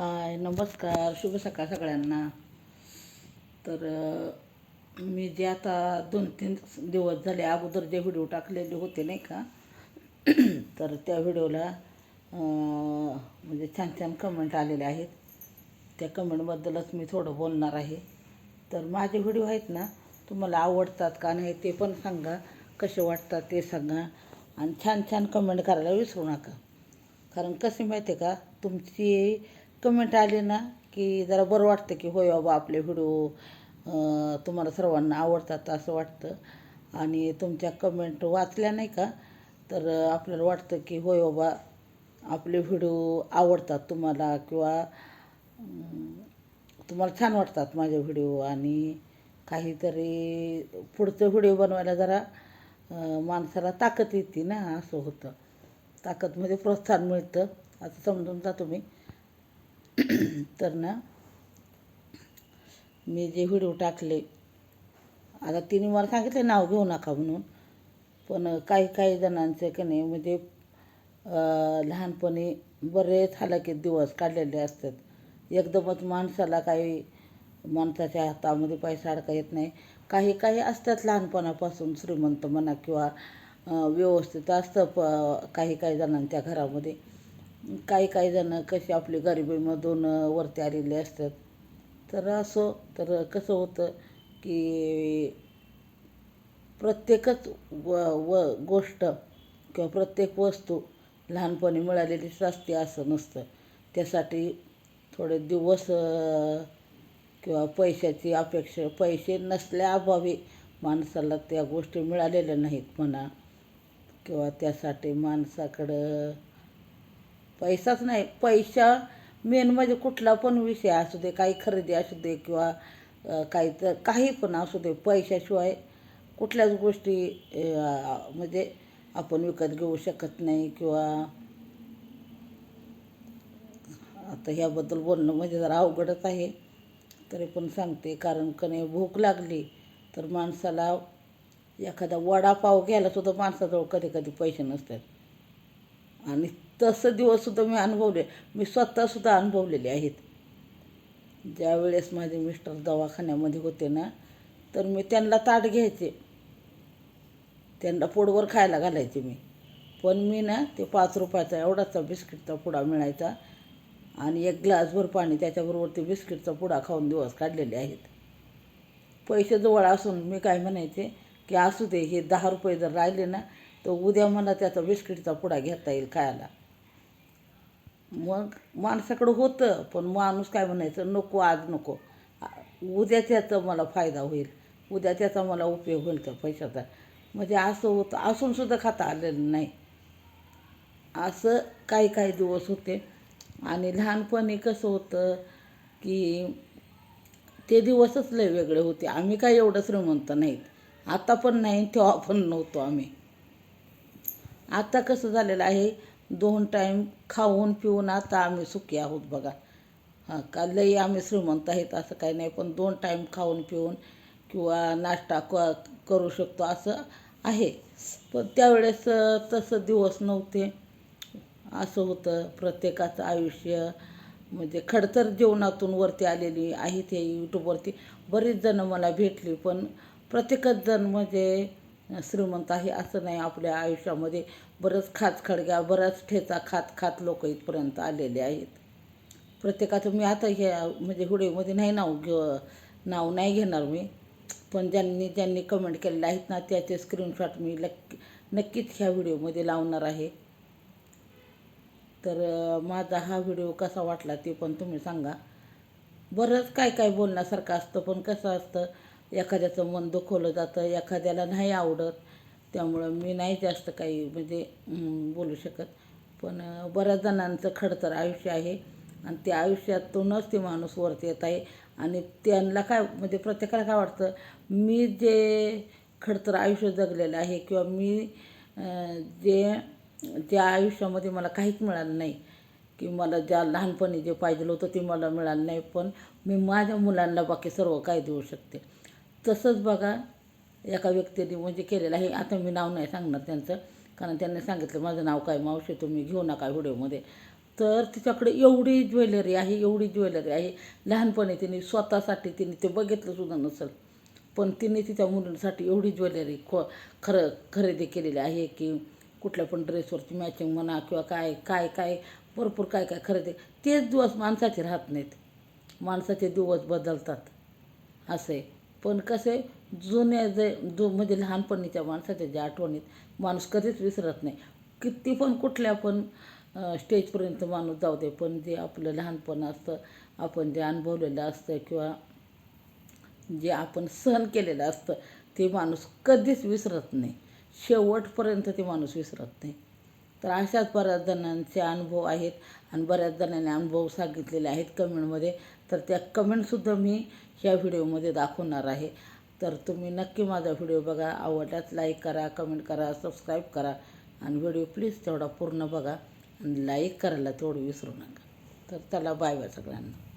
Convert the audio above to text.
हाय नमस्कार शुभ सकाळ सगळ्यांना. तर मी जे आता दोन तीन दिवस झाले अगोदर जे व्हिडिओ टाकलेले होते नाही का तर त्या व्हिडिओला म्हणजे छान छान कमेंट आलेले आहेत. त्या कमेंटबद्दलच मी थोडं बोलणार आहे. तर माझे व्हिडिओ आहेत ना तुम्हाला आवडतात का नाही ते पण सांगा कसे वाटतात ते सांगा आणि छान छान कमेंट करायला विसरू नका. कारण कसे माहिती आहे का तुमची कमेंट आली ना की जरा बरं वाटतं की होय बाबा आपले व्हिडिओ तुम्हाला सर्वांना आवडतात असं वाटतं. आणि तुमच्या कमेंट वाचल्या नाही का तर आपल्याला वाटतं की होय बाबा आपले व्हिडिओ आवडतात तुम्हाला किंवा तुम्हाला छान वाटतात माझे व्हिडिओ आणि काहीतरी पुढचं व्हिडिओ बनवायला जरा माणसाला ताकद येते ना असं होतं. ताकदमध्ये म्हणजे प्रोत्साहन मिळतं असं समजून जा तुम्ही. तर ना मी जे व्हिडिओ टाकले आता तिने मला सांगितले नाव घेऊ नका म्हणून. पण काही काही जणांचे का नाही म्हणजे लहानपणी बरेच हलाखीत दिवस काढलेले असतात. एकदमच माणसाला काही माणसाच्या हातामध्ये पैसा अडका येत नाही. काही काही असतात लहानपणापासून श्रीमंत म्हणा किंवा व्यवस्थित असतं प काही काही जणांच्या घरामध्ये. काही काही जण कशी आपली गरिबीमधून वरती आलेली असतात. तर असो तर कसं होतं की प्रत्येकच व व गोष्ट किंवा प्रत्येक वस्तू लहानपणी मिळालेलीच असते असं नसतं. त्यासाठी थोडे दिवस किंवा पैशाची अपेक्षा पैसे नसल्याअभावी माणसाला त्या गोष्टी मिळालेल्या नाहीत म्हणा किंवा त्यासाठी माणसाकडं पैसाच नाही. पैसा मेन म्हणजे कुठला पण विषय असू दे काही खरेदी असू दे किंवा काही तर काही पण असू दे पैशाशिवाय कुठल्याच गोष्टी म्हणजे आपण विकत घेऊ शकत नाही किंवा आता ह्याबद्दल बोलणं म्हणजे जरा अवघडच आहे. तरी पण सांगते कारण कने भूक लागली तर माणसाला एखादा वडापाव घ्यायलासुद्धा माणसाजवळ कधी कधी पैसे नसतात. आणि तसं दिवससुद्धा मी अनुभवले. मी स्वतःसुद्धा अनुभवलेले आहेत. ज्यावेळेस माझे मिस्टर दवाखान्यामध्ये होते ना तर मी त्यांना ताट घ्यायचे. त्यांना पोटभर खायला घालायचे मी. पण मी ना ते पाच रुपयाचा एवढाचा बिस्किटचा पुडा मिळायचा आणि एक ग्लासभर पाणी त्याच्याबरोबर ते बिस्किटचा पुडा खाऊन दिवस काढलेले आहेत. पैसे जवळ असून मी काय म्हणायचे की असू दे हे दहा रुपये जर राहिले ना तर उद्या मला त्याचा बिस्किटचा पुडा घेता येईल खायला. मग माणसाकडं होतं पण माणूस काय म्हणायचं नको आज नको. उद्या त्याचा मला फायदा होईल. उद्या त्याचा मला उपयोग होईल त्या पैशाचा. म्हणजे असं होतं असूनसुद्धा खाता आलेलं नाही. असं काही काही दिवस होते. आणि लहानपणी कसं होतं की ते दिवसच लय वेगळे होते. आम्ही काय एवढं श्रीमंत नाहीत. आता पण नाही तेव्हा पण नव्हतो आम्ही. आता कसं झालेलं आहे? दोन टाईम खाऊन पिऊन आता आम्ही सुखी आहोत बघा. हां का लई आम्ही श्रीमंत आहेत असं काही नाही पण दोन टाईम खाऊन पिऊन किंवा नाश्ता क करू शकतो असं आहे. पण त्यावेळेस तसं दिवस नव्हते. असं होतं प्रत्येकाचं आयुष्य म्हणजे खडतर जीवनातून वरती आलेली आहे हे यूट्यूबवरती बरीच जणं मला भेटली पण प्रत्येकच जण म्हणजे श्रीमंत आहे असं नाही आपल्या आयुष्यामध्ये बरंच खाच खडग्या बराच ठेचा खात खात लोक इथपर्यंत आलेले आहेत. प्रत्येकाचं मी आता हे म्हणजे व्हिडिओमध्ये नाही नाव घे नाव नाही घेणार मी पण ज्यांनी ज्यांनी कमेंट केलेले आहेत ना त्याचे स्क्रीनशॉट मी नक्की नक्कीच ह्या व्हिडिओमध्ये लावणार आहे. तर माझा हा व्हिडिओ कसा वाटला ते पण तुम्ही सांगा. बरंच काय काय बोलण्यासारखं असतं पण कसं असतं एखाद्याचं मन दुखवलं जातं एखाद्याला नाही आवडत. त्यामुळं मी नाही जास्त काही म्हणजे बोलू शकत. पण बऱ्याच जणांचं खडतर आयुष्य आहे आणि त्या आयुष्यातूनच ते माणूस वरती येत आहे. आणि त्यांना काय म्हणजे प्रत्येकाला काय वाटतं मी जे खडतर आयुष्य जगलेलं आहे किंवा मी जे ज्या आयुष्यामध्ये मला काहीच मिळालं नाही की मला ज्या लहानपणी जे पाहिजे होतं ते मला मिळालं नाही पण मी माझ्या मुलांना बाकी सर्व काय देऊ शकते. तसंच बघा एका व्यक्तीने म्हणजे केलेलं आहे. आता मी नाव नाही सांगणार त्यांचं कारण त्यांनी सांगितलं माझं नाव काय मावशी तुम्ही घेऊ नका व्हिडिओमध्ये. तर तिच्याकडे एवढी ज्वेलरी आहे एवढी ज्वेलरी आहे. लहानपणी तिने स्वतःसाठी तिने ते बघितलं सुद्धा नसेल. पण तिने तिच्या मुलींसाठी एवढी ज्वेलरी खो खरं खरेदी केलेली आहे की कुठल्या पण ड्रेसवरची मॅचिंग म्हणा किंवा काय काय काय भरपूर काय काय खरेदी. तेच दिवस माणसाचे राहत नाहीत. माणसाचे दिवस बदलतात. असं आहे. पण कसे जुन्या जे जो म्हणजे लहानपणीच्या माणसाच्या ज्या आठवणीत माणूस कधीच विसरत नाही. किती पण कुठल्या पण स्टेजपर्यंत माणूस जाऊ दे पण जे आपलं लहानपण असतं आपण जे अनुभवलेलं असतं किंवा जे आपण सहन केलेलं असतं ते माणूस कधीच विसरत नाही. शेवटपर्यंत ते माणूस विसरत नाही. तर अशाच बऱ्याच जणांचे अनुभव आहेत आणि बऱ्याच जणांनी अनुभव सांगितलेले आहेत कमेंटमध्ये. तर त्या कमेंटसुद्धा मी ह्या व्हिडिओमध्ये दाखवणार आहे. तर तुम्ही नक्की माझा व्हिडिओ बघा. आवडल्यास लाईक करा कमेंट करा सबस्क्राईब करा. आणि व्हिडिओ प्लीज तेवढा पूर्ण बघा. आणि लाईक करायला तेवढं विसरू नका. तर चला बाय बाय सगळ्यांना.